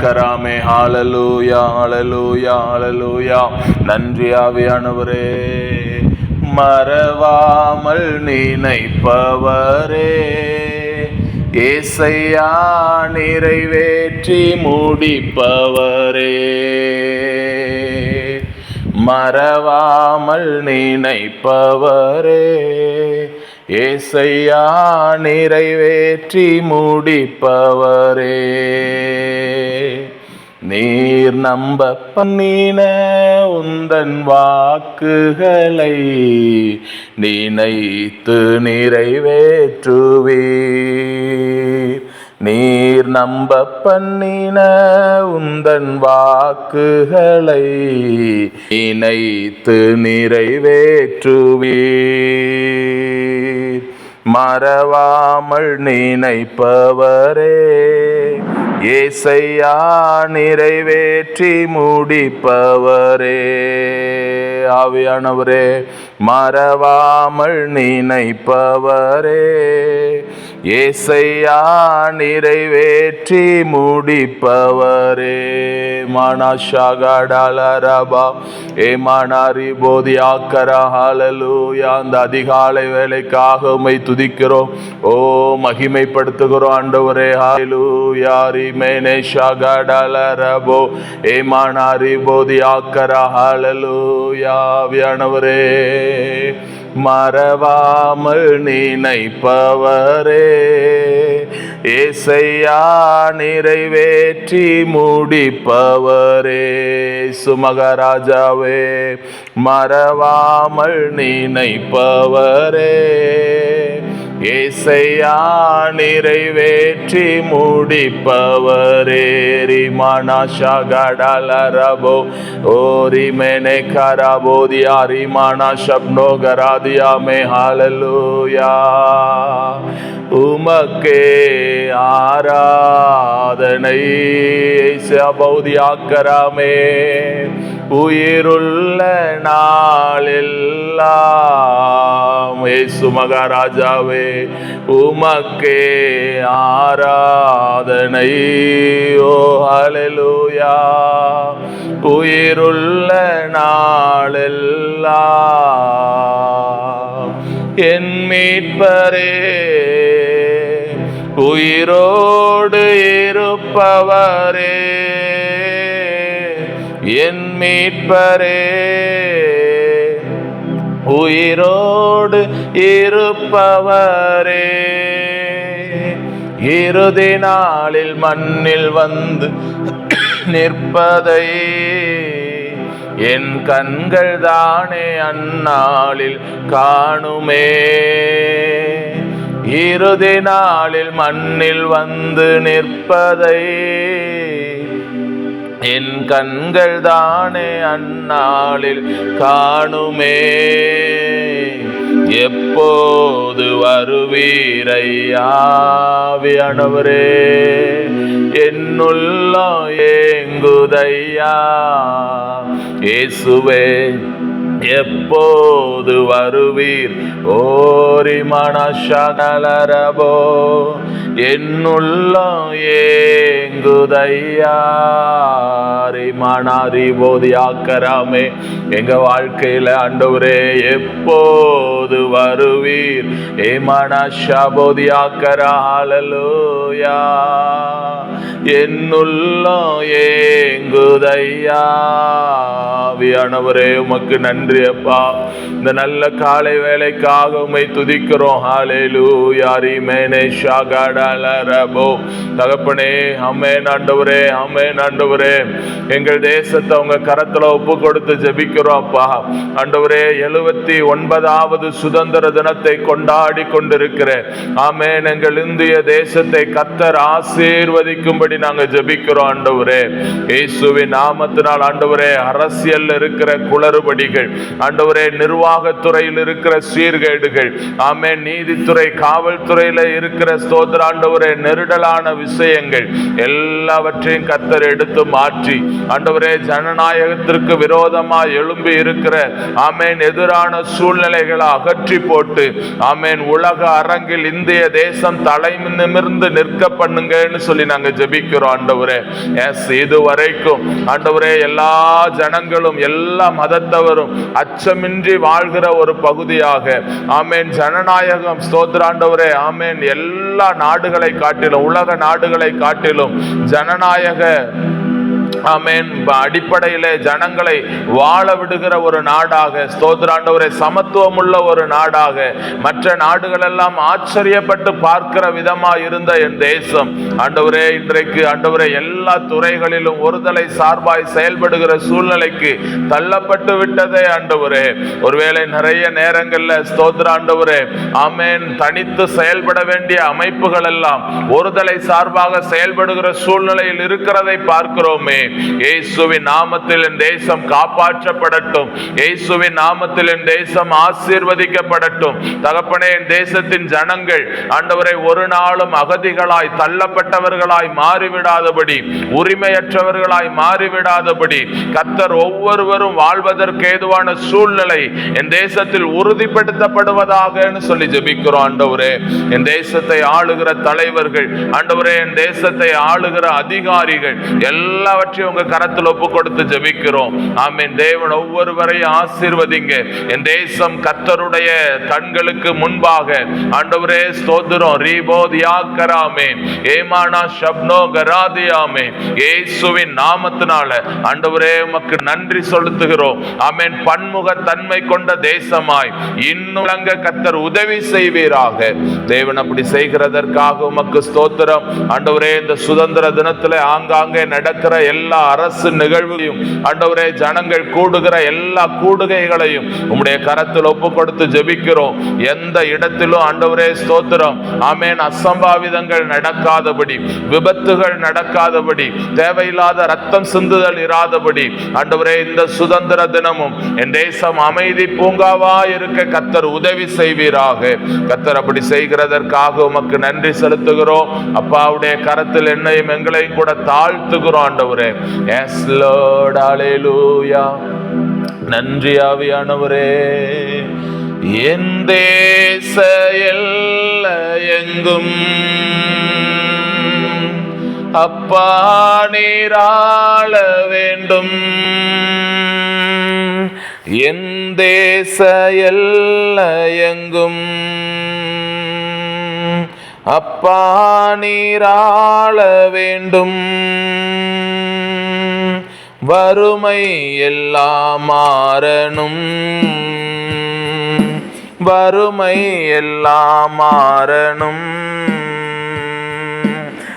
கராமே ஹாலலூயா ஹாலலூயா ஹாலலூயா. நன்றி ஆவியானவரே. மறவாமல் நினைப்பவரே. ஏசையா நிறைவேற்றி முடிப்பவரே. மறவாமல் நினைப்பவரே. ஏசையா நிறைவேற்றி முடிப்பவரே. நீர் நம்ப பண்ணின உந்தன் வாக்குகளை நினைத்து நிறைவேற்றுவீர். நீர் நம்ப பண்ணின உந்தன் வாக்குகளை இணைத்து நிறைவேற்றுவீர். மறவாமல் நினைப்பவரே. ஏசையா நிறைவேற்றி முடிப்பவரே. ஆவியானவரே மறவாமல் நினைப்பவரே. ஏசையா நிறைவேற்றி முடிப்பவரே. மனஷாகடலரபா ஏ மனாரி போதி ஆக்கரா அந்த அதிகாலை வேலைக்காக உமை துதிக்கிறோம். ஓ மகிமைப்படுத்துகிறோம் ஆண்டவரே. ஹalleluya ரிமேனே ஷாகடலரபோ ஏ மனாரி போதி ஆக்கரா வியானவரே மறவாமல் நினைப்பவரே. ஏசையா நிறைவேற்றி முடிப்பவரே. சுமகராஜாவே மறவாமல் நினைப்பவரே. இசையா நிறைவேற்றி முடிப்பவரேரி மனஷா கடலரபோ ஓரி மெனே கரபோதியா ரிமானா ஷப்னோ கராதியா மே ஹalleluya. உமக்கே ஆராதனை சபௌதியாக்கராமே உயிருள்ள நாளெல்லாம் ஏசு மகாராஜாவே உமக்கே ஆராதனை ஓ ஹalleluya. உயிருள்ள நாளெல்லாம் என் மீட்பரே உயிரோ மீட்பரே. உயிரோடு இருப்பவரே. இறுதி நாளில் மண்ணில் வந்து நிற்பதை. என் கண்கள் தானே அந்நாளில் காணுமே. இறுதி நாளில் மண்ணில் வந்து நிற்பதை. என் கண்கள் தானே அந்நாளில் காணுமே. எப்போது வருவீரையாவியானவரே என்னுள்ளம் ஏங்குதையா? இயேசுவே எப்போது வருவீர்? ஓரி மனஷகலரபோ ஏ ஏங்குதையா மனாரி போதியாக்கராமே எங்க வாழ்க்கையில ஆண்டவரே எப்போது வருவீர்? ஏ மனஷா போதியாக்கரா ஹalleluya. என்னுள்ளம் ஏங்குதையா? ஆவியானவரே உமக்கு நன்றி அப்பா. இந்த நல்ல காலை வேலைக்காக உமை துதிக்கிறோம். யாரி ரிமேனே ஷாகடலரபோ. தகப்பனே அம்மே நாண்டவரே அம்மே நாண்டவரே எங்கள் தேசத்தை உங்க கரத்துல ஒப்பு கொடுத்து ஜபிக்கிறோம் அப்பா. ஆண்டவரே எழுபத்தி ஒன்பதாவது சுதந்திர தினத்தை கொண்டாடி கொண்டிருக்கிறேன். ஆமேன். எங்கள் இந்திய தேசத்தை கத்தர் ஆசீர்வதிக்கும்படி நாங்க ஜபிக்கிறோம் ஆண்டவரே. இயேசுவின் நாமத்தினால் ஆண்டவரே அரசியல் இருக்கிற குளறுபடிகள் ஆண்டவரே நிர்வாகத்துறையில் இருக்கிற சீர்கேடுகள் ஆமே நீதித்துறை காவல்துறையில இருக்கிற ஸ்தோத்திர ஆண்டவரே நெருடலான விஷயங்கள் எல்லாவற்றையும் கத்தர் எடுத்து மாற்றி ஆண்டவரே ஜனநாயகத்திற்கு விரோதமாக எழும்பி இருக்கிற ஆமேன் எதிரான சூழ்நிலைகளை அகற்றி போட்டு ஆமேன் உலக அரங்கில் இந்திய தேசம் தலை நிமிர்ந்து நிற்க பண்ணுங்கன்னு சொல்லி நாங்க ஜெபிக்கிறோம் ஆண்டவரே. எஸ் இது வரைக்கும் ஆண்டவரே எல்லா ஜனங்களும் எல்லா மதத்தவரும் அச்சமின்றி வாழ்கிற ஒரு பகுதியாக. ஆமேன். ஜனநாயகம் ஸ்தோத்ராண்டவரே ஆமேன். எல்லா நாடுகளை காட்டிலும் உலக நாடுகளை காட்டிலும் ஜனநாயக ஆமேன். அடிப்படையிலே ஜனங்களை வாழ விடுகிற ஒரு நாடாக ஸ்தோத்ராண்டவரை சமத்துவம் உள்ள ஒரு நாடாக மற்ற நாடுகள் எல்லாம் ஆச்சரியப்பட்டு பார்க்கிற விதமா இருந்த என் தேசம். ஆண்டவரே இன்றைக்கு ஆண்டவரே எல்லா துறைகளிலும் ஒருதலை சார்பாய் செயல்படுகிற சூழ்நிலைக்கு தள்ளப்பட்டு விட்டதே ஆண்டவரே. ஒருவேளை நிறைய நேரங்கள்ல ஸ்தோத்ராண்டவரே ஆமேன் தனித்து செயல்பட வேண்டிய அமைப்புகள் எல்லாம் ஒருதலை சார்பாக செயல்படுகிற சூழ்நிலையில் இருக்கிறதை பார்க்கிறோமே. இயேசுவின் நாமத்தில் என் தேசம் காப்பாற்றப்படட்டும். இயேசுவின் நாமத்தில் என் தேசம் ஆசீர்வதிக்கப்படட்டும். தகப்பனே என் தேசத்தின் ஜனங்கள் ஆண்டவரை ஒரு நாளும் அகதிகளாய் தள்ளப்பட்டவர்களாய் மாறிவிடாதபடி உரிமையற்றவர்களாய் மாறிவிடாதபடி கத்தர் ஒவ்வொருவரும் வாழ்வதற்கு ஏதுவான சூழ்நிலை என் தேசத்தில் உறுதிப்படுத்தப்படுவதாக சொல்லி ஜெபிக்கிறோம் ஆண்டவரே. என் தேசத்தை ஆளுகிற தலைவர்கள் ஆண்டவரே என் தேசத்தை ஆளுகிற அதிகாரிகள் எல்லாவற்றையும் உங்க கரத்தில் ஒப்பு கொடுத்து ஜெபிக்கிறோம். ஆமீன். தேவன் ஒவ்வொருவரையும் ஆசீர்வதிங்க. என் தேசம் கத்தருடைய கண்களுக்கு முன்பாக. ஆண்டவரே ஸ்தோத்திரம். ரீபோதியா கராமே ஏமானா ஷப்னோ கராதியாமே இயேசுவின் நாமத்தினால. ஆண்டவரே உமக்கு நன்றி செலுத்துகிறோம். ஆமேன். பன்முக தன்மை கொண்ட தேசமாய் இன்னும் கத்தர் உதவி செய்வீராக. தேவன் அப்படி செய்கிறதற்காக உமக்கு ஸ்தோத்திரம். ஆண்டவரே இந்த சுதந்திர தினத்துல ஆங்காங்கே நடக்கிற எல்லா எல்லா அரசு நிகழ்வுகளையும் ஆண்டவரே ஜனங்கள் கூடுகிற எல்லா கூடுகைகளையும் உம்முடைய கரத்தில் ஒப்பு கொடுத்து ஜெபிக்கிறோம். எந்த இடத்திலும் ஆண்டவரே ஸ்தோத்திரம். ஆமேன். அசம்பாவிதங்கள் நடக்காதபடி விபத்துகள் நடக்காதபடி தேவையில்லாத ரத்தம் சிந்துதல் இராதபடி ஆண்டவரே இந்த சுதந்திர தினமும் என் தேசம் அமைதி பூங்காவா இருக்க கத்தர் உதவி செய்வீராக. கத்தர் அப்படி செய்கிறதற்காக உமக்கு நன்றி செலுத்துகிறோம். அப்பாவுடைய கரத்தில் என்னையும் எங்களையும் கூட தாழ்த்துகிறோம் ஆண்டவரே. எஸ் லோட் அலேலூயா நன்றி ஆவியானவரே. என் தேச எங்கும் அப்பா நீராள வேண்டும். என் தேச எல்ல எங்கும் அப்பா நீராள வேண்டும். வறுமை எல்லாம் மாறணும். வறுமை எல்லாம் மாறணும்.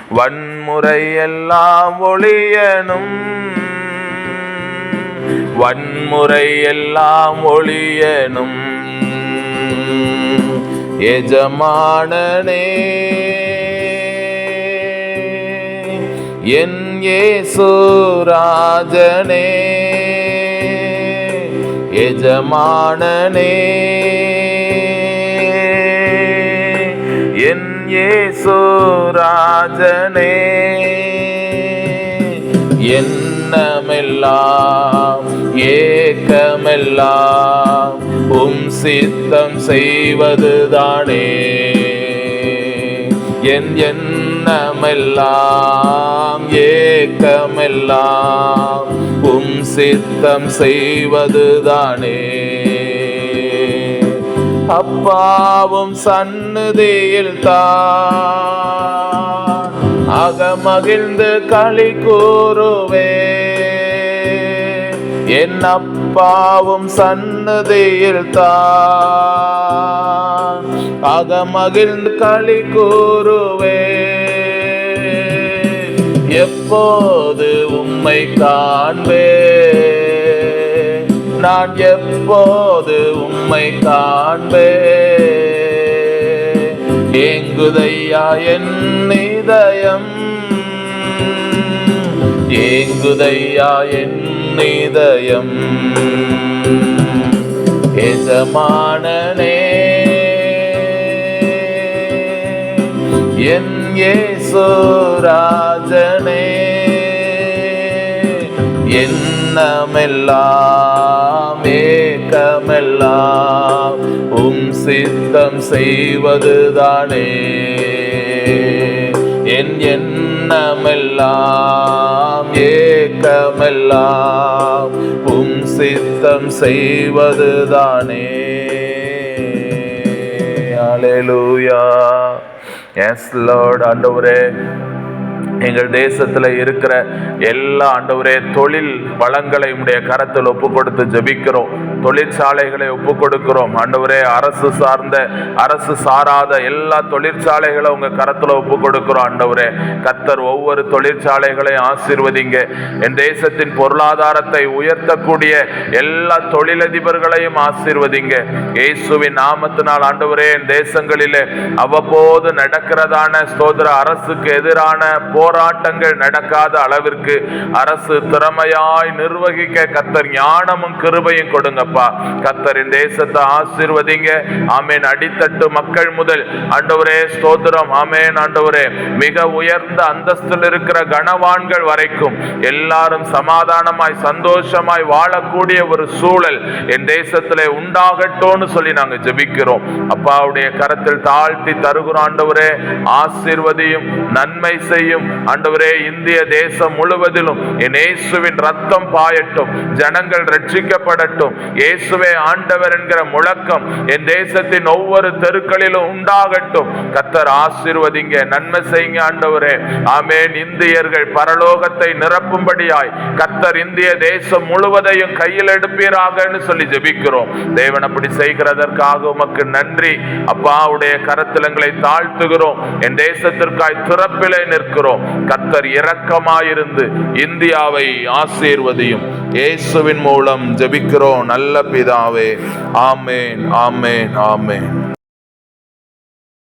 வன்முறை எல்லாம் ஒளியனும் வன்முறை எல்லாம் ஒளியனும் எஜமானனே என் ஏசுராஜனே எஜமானனே என் ஏசுராஜனே எண்ணமெல்லாம் ஏக்கமெல்லாம் உம் சித்தம் செய்வதுதானே. என் எண்ணமெல்லாம் ஏக்கமெல்லாம் உம் சித்தம் செய்வதுதானே. அப்பாவும் சன்னதியில் தான் அகமகிழ்ந்து களி கூறுவே என் அப்பாவும் சன்னதியில் தான். அகமகிழ்ந்து களி கூறுவே. எப்போது உம்மை காண்பே? நான் எப்போது உம்மை காண்பே? ஏங்குதையா என் இதயம்? ஏங்குதையா என் இதயம் எஜமானனே என் இயேசுராஜனே எண்ணமெல்லாம் ஏக்கமெல்லாம் உம் சித்தம் செய்வதுதானே. என் எண்ணமெல்லாம் ஏக்கமெல்லாம் உம் சித்தம் செய்வதுதானே. அலையலூயா எஸ் லார்ட் ஆண்டவரே. எங்கள் தேசத்தில் இருக்கிற எல்லா ஆண்டவரே தொழில் வளங்களை உடைய கரத்தில் ஒப்பு கொடுத்து ஜெபிக்கிறோம். தொழிற்சாலைகளை ஒப்பு கொடுக்கிறோம் ஆண்டவரே அரசு சார்ந்த அரசு சாராத எல்லா தொழிற்சாலைகளை உங்க கரத்தில் ஒப்பு கொடுக்கிறோம் ஆண்டவரே. கத்தர் ஒவ்வொரு தொழிற்சாலைகளையும் ஆசீர்வதிங்க. என் தேசத்தின் பொருளாதாரத்தை உயர்த்தக்கூடிய எல்லா தொழிலதிபர்களையும் ஆசீர்வதிங்க. இயேசுவின் நாமத்தினால் ஆண்டவரே என் தேசங்களிலே அவ்வப்போது நடக்கிறதான ஸ்தோத்திர அரசுக்கு எதிரான போர் போராட்டங்கள் நடக்காத அளவிற்கு அரசு திறமையாய் நிர்வகிக்க கத்தர் ஞானமும் கிருபையும் கொடுங்கப்பா. கத்தரின் தேசத்தை ஆசீர்வதிங்க. ஆமேன். அடித்தட்டு மக்கள் முதல். ஆண்டவரே ஸ்தோத்திரம். ஆமேன் ஆண்டவரே. மிக உயர்ந்த அந்தஸ்தில் இருக்கிற கனவான்கள் வரைக்கும் எல்லாரும் சமாதானமாய் சந்தோஷமாய் வாழக்கூடிய ஒரு சூழல் என் தேசத்திலே உண்டாகட்டும்னு சொல்லி நாங்க ஜெபிக்கிறோம். அப்பாவுடைய கரத்தில் தாழ்த்தி தருகிறோம் ஆண்டவரே ஆசிர்வதியும் நன்மை செய்யும் ஆண்டவரே இந்திய தேசம் முழுவதிலும் என் இயேசுவின் ரத்தம் பாயட்டும் ஜனங்கள் ரட்சிக்கப்படட்டும் இயேசுவே ஆண்டவர் என்கிற முழக்கம் என் தேசத்தின் ஒவ்வொரு தெருக்களிலும் உண்டாகட்டும். கத்தர் ஆசீர்வதிங்க நன்மை செய்யுங்க ஆண்டவரே. ஆமேன். இந்தியர்கள் பரலோகத்தை நிரப்பும்படியாய் கத்தர் இந்திய தேசம் முழுவதையும் கையில் எடுப்பீராகன்னு சொல்லி ஜெபிக்கிறோம். தேவன் அப்படி செய்கிறதற்காக உமக்கு நன்றி. அப்பாவுடைய கரத்திலங்களை தாழ்த்துகிறோம். என் தேசத்திற்காய் திறப்பிலே நிற்கிறோம். கத்தர் இரக்கமாயிருந்து இந்தியாவை ஆசீர்வதியும். இயேசுவின் மூலம் ஜெபிக்கிறோம். நல்ல பிதாவே. ஆமேன் ஆமேன் ஆமேன்.